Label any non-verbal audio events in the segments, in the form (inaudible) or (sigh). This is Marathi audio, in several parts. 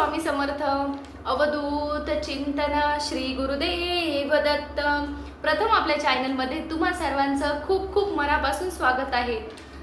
स्वामी समर्थ अवधूत चिंतन श्री गुरुदेव दत्त. प्रथम आपल्या चॅनलमध्ये तुम्हा सर्वांचं खूप खूप मनापासून स्वागत आहे.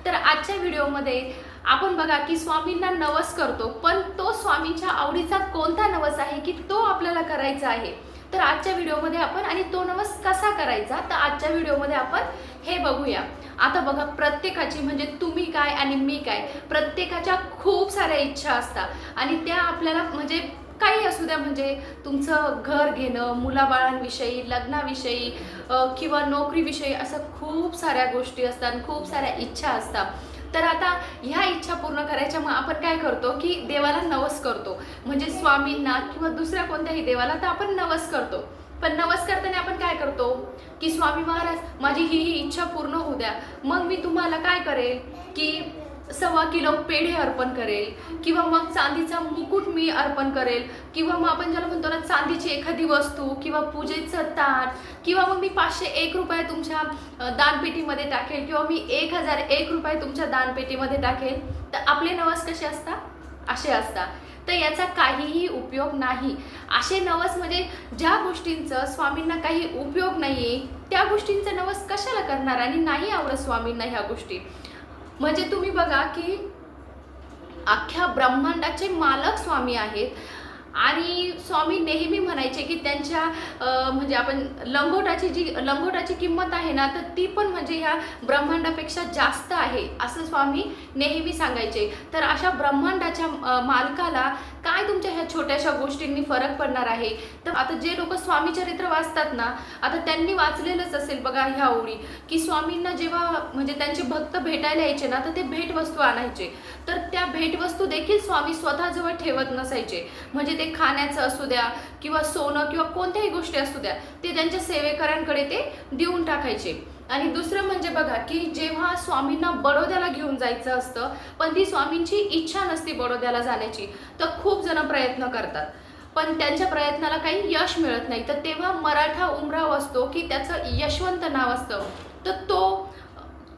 तर आजच्या व्हिडिओमध्ये आपण बघा की स्वामींना नवस करतो पण तो स्वामींच्या आवडीचा कोणता नवस आहे की तो आपल्याला करायचा आहे? तर आजच्या व्हिडिओमध्ये आपण आणि तो नवस कसा करायचा तर आजच्या व्हिडिओमध्ये आपण हे बघूया. आता बघा प्रत्येकाची म्हणजे तुम्ही काय आणि मी काय प्रत्येकाच्या खूप साऱ्या इच्छा असतात. आणि त्या आपल्याला म्हणजे काही असू द्या म्हणजे तुमचं घर घेणं मुलाबाळांविषयी लग्नाविषयी किंवा नोकरीविषयी असं खूप साऱ्या गोष्टी असतात खूप साऱ्या इच्छा असतात. तर आता ह्या इच्छा पूर्ण करायच्या मग आपण काय करतो की देवाला नवस करतो. म्हणजे स्वामींना किंवा दुसऱ्या कोणत्याही देवाला तर आपण नवस करतो. पण नवस करताना आपण काय करतो? की स्वामी महाराज माझी ही ही इच्छा पूर्ण होऊ द्या. मग मी तुम्हाला काय करेल? की सव्वा किलो पेढे अर्पण करेल किंवा मग चांदीचा मुकुट मी अर्पण करेल किंवा मग आपण ज्याला म्हणतो ना चांदीची एखादी वस्तू किंवा पूजेचं ताट किंवा मग मी पाचशे एक रुपये तुमच्या दानपेटीमध्ये टाकेल किंवा मी एक हजार एक रुपये तुमच्या दानपेटीमध्ये टाकेल तर आपले नवस कसे असतात? असे असतात. तर याचा काहीही उपयोग नाही. असे नवस म्हणजे ज्या गोष्टींचं स्वामींना काही उपयोग नाही त्या गोष्टींचं नवस कशाला करणार? आणि नाही आवडत स्वामींना ह्या गोष्टी. म्हणजे तुम्ही बघा की अख्ख्या ब्रह्मांडाचे मालक स्वामी आहेत. आणि स्वामी नेहमी म्हणायचे की त्यांच्या म्हणजे आपण लंगोटाची जी लंगोटाची किंमत आहे ना तर ती पण म्हणजे ह्या ब्रह्मांडापेक्षा जास्त आहे असं स्वामी नेहमी सांगायचे. तर अशा ब्रह्मांडाच्या मालकाला काय तुमच्या ह्या छोट्याशा गोष्टींनी फरक पडणार आहे? तर आता जे लोक स्वामी चरित्र वाचतात ना आता त्यांनी वाचलेलंच असेल बघा ह्या ओळी की स्वामींना जेव्हा म्हणजे त्यांचे भक्त भेटायला यायचे ना तर ते भेटवस्तू आणायचे. तर त्या भेटवस्तू देखील स्वामी स्वतःजवळ ठेवत नसायचे. म्हणजे ते खाण्याचं असू द्या किंवा सोनं किंवा कोणत्याही गोष्टी असू द्या ते त्यांच्या सेवेकरांकडे ते देऊन टाकायचे. आणि दुसरं म्हणजे बघा की जेव्हा स्वामींना बडोद्याला घेऊन जायचं असतं पण ती स्वामींची इच्छा नसते बडोद्याला जाण्याची तर खूप जण प्रयत्न करतात. पण त्यांच्या प्रयत्नाला काही यश मिळत नाही. तर तेव्हा मराठा उमराव असतो की त्याचं यशवंत नाव असतं. तर तो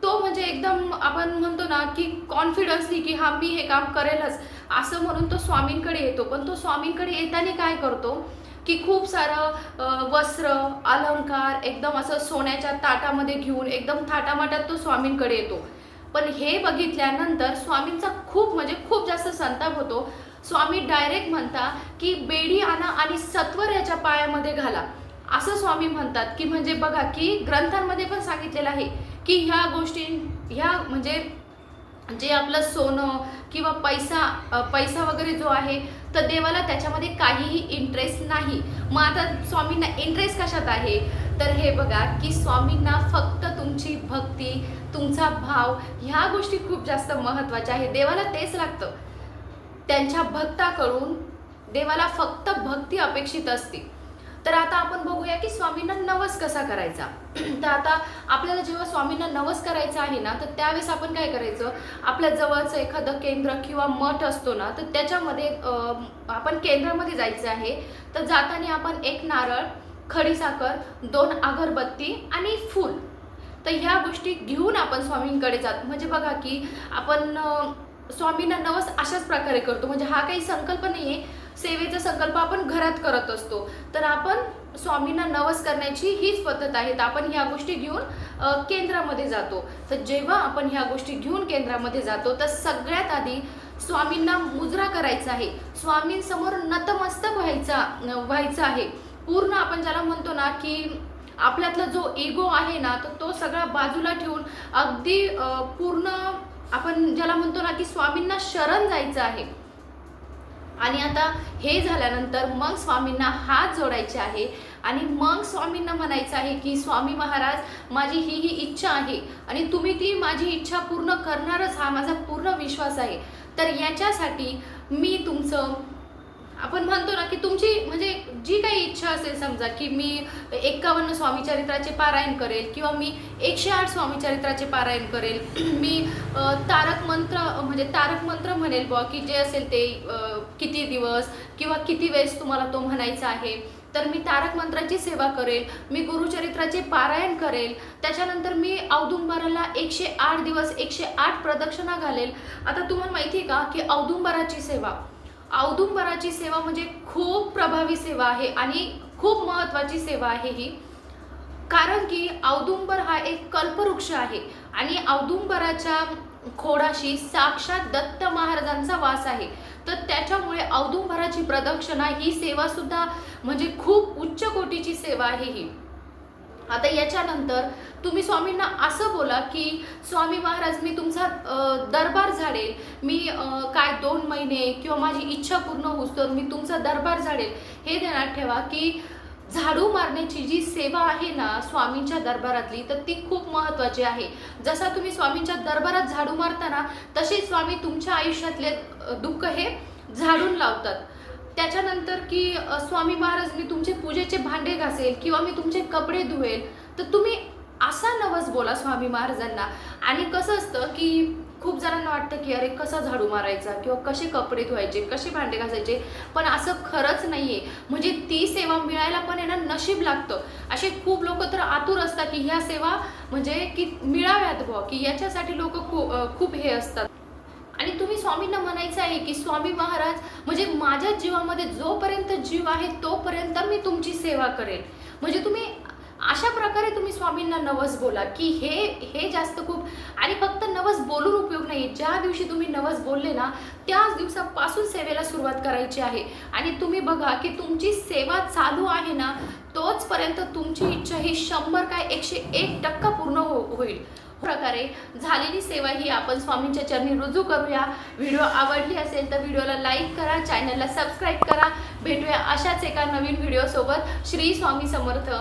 तो म्हणजे एकदम आपण म्हणतो ना की कॉन्फिडन्सली की हा मी हे काम करेलच. असं म्हणून तो स्वामींकडे येतो. पण तो स्वामींकडे येताना काय करतो? की खूप सारं वस्त्र अलंकार एकदम असं सोन्याच्या ताटामध्ये घेऊन एकदम थाटामाटात तो स्वामींकडे येतो. पण हे बघितल्यानंतर स्वामींचा खूप म्हणजे खूप जास्त संताप होतो. स्वामी डायरेक्ट म्हणता की बेडी आणा आणि सत्वर याच्या पायामध्ये घाला. असं स्वामी म्हणतात की म्हणजे बघा की ग्रंथांमध्ये पण सांगितलेलं आहे की ह्या गोष्टी ह्या म्हणजे जे आपलं सोनं किंवा पैसा पैसा वगैरे जो आहे तर देवाला त्याच्यामध्ये काहीही इंटरेस्ट नाही. मग आता स्वामींना इंटरेस्ट कशात आहे? तर हे बघा की स्वामींना फक्त तुमची भक्ती तुमचा भाव ह्या गोष्टी खूप जास्त महत्त्वाच्या आहे देवाला तेच लागतं. त्यांच्या भक्ताकडून देवाला फक्त भक्ती अपेक्षित असते. तर आता आपण बघूया की स्वामींना नवस कसा करायचा. (clears throat) तर आता आपल्याला जेव्हा स्वामींना नवस करायचा आहे ना तर त्यावेळेस आपण काय करायचं? आपल्या जवळचं एखादं केंद्र किंवा मठ असतो ना तर त्याच्यामध्ये आपण केंद्रामध्ये जायचं आहे. तर जाताना आपण एक नारळ खडीसाखर दोन अगरबत्ती आणि फूल. तर ह्या गोष्टी घेऊन आपण स्वामींकडे जातो म्हणजे बघा की आपण स्वामींना नवस अशाच प्रकारे करतो. म्हणजे हा काही संकल्प नाही आहे सेवेचा संकल्प आपण घरात करत असतो. तर आपण स्वामींना नवस करण्याची हीच पद्धत आहे. तर आपण ह्या गोष्टी घेऊन केंद्रामध्ये जातो. तर जेव्हा आपण ह्या गोष्टी घेऊन केंद्रामध्ये जातो तर सगळ्यात आधी स्वामींना मुजरा करायचा आहे. स्वामींसमोर नतमस्तक व्हायचा व्हायचं आहे. पूर्ण आपण ज्याला म्हणतो ना की आपल्यातला जो इगो आहे ना तर तो सगळा बाजूला ठेवून अगदी पूर्ण आपण ज्याला म्हणतो ना की स्वामींना शरण जायचं आहे. आणि आता हे झाल्यानंतर मग स्वामींना हात जोडायचे आहे. आणि मग स्वामींना म्हणायचं आहे की स्वामी महाराज माझी ही ही इच्छा आहे आणि तुम्ही ती माझी इच्छा पूर्ण करणारच हा माझा पूर्ण विश्वास आहे. तर याच्यासाठी मी तुमचं आपण म्हणतो ना की तुमची म्हणजे जी काही इच्छा असेल समजा की मी एक्कावन्न स्वामी चरित्राचे पारायण करेल किंवा मी एकशे आठ स्वामी चरित्राचे पारायण करेल (clears throat) मी तारक मंत्र म्हणजे तारक मंत्र म्हणेल बुवा की जे असेल ते किती दिवस किंवा किती वेळेस तुम्हाला तो म्हणायचा आहे तर मी तारक मंत्राची सेवा करेल मी गुरुचरित्राचे पारायण करेल त्याच्यानंतर मी औदुंबराला एकशे आठ दिवस एकशे आठ प्रदक्षिणा घालेल. आता तुम्हाला माहिती आहे का की औदुंबराची सेवा औदुंबराची सेवा म्हणजे खूप प्रभावी सेवा आहे आणि खूप महत्त्वाची सेवा आहे ही. कारण की औदुंबर हा एक कल्पवृक्ष आहे आणि औदुंबराच्या खोडाशी साक्षात दत्त महाराजांचा वास आहे. तर त्याच्यामुळे औदुंबराची प्रदक्षिणा ही सेवा सुद्धा म्हणजे खूप उच्च कोटीची सेवा आहे ही. आता याच्यानंतर तुम्ही स्वामींना असं बोला की स्वामी महाराज मी तुमचा दरबार झाडेल. मी काय दोन महिने किंवा माझी इच्छा पूर्ण होऊस तर मी तुमचा दरबार झाडेल. हे ध्यानात ठेवा की झाडू मारण्याची जी सेवा आहे ना स्वामींच्या दरबारातली तर ती खूप महत्त्वाची आहे. जसा तुम्ही स्वामींच्या दरबारात झाडू मारताना तसे स्वामी तुमच्या आयुष्यातले दुःख हे झाडून लावतात. त्याच्यानंतर की स्वामी महाराज मी तुमचे पूजेचे भांडे घासेल किंवा मी तुमचे कपडे धुवेल तर तुम्ही असा नवस बोला स्वामी महाराजांना. आणि कसं असतं की खूप जणांना वाटतं की अरे कसा झाडू मारायचा किंवा कसे कपडे धुवायचे कसे भांडे घासायचे पण असं खरंच नाही आहे म्हणजे ती सेवा मिळायला पण यांना नशीब लागतं. असे खूप लोक तर आतुर असतात की ह्या सेवा म्हणजे की मिळाव्यात बुवा की याच्यासाठी लोक खूप खूप हे असतात. मी स्वामींना म्हणायचं आहे की स्वामी महाराज म्हणजे माझ्या जीवामध्ये जोपर्यंत जीव आहे तोपर्यंत मी तुमची सेवा करेन. म्हणजे तुम्ही अशा प्रकारे तुम्ही स्वामींना नवस बोला की हे हे जास्त खूप आणि फक्त नवस बोलून उपयोग नाही. ज्या दिवशी तुम्ही नवस बोलले ना त्याच दिवसापासून सेवेला सुरुवात करायची आहे. आणि तुम्ही बघा की तुमची सेवा चालू आहे ना तोचपर्यंत तुमची इच्छा ही शंभर काय एकशे एक टक्का पूर्ण हो होईल. प्रकारे झालेली सेवा ही आपण स्वामींच्या चरणी रुजू करूया. व्हिडिओ आवडली असेल तर व्हिडिओला लाईक करा चॅनलला सबस्क्राईब करा. भेटूया अशाच एका नवीन व्हिडिओसोबत. श्री स्वामी समर्थ.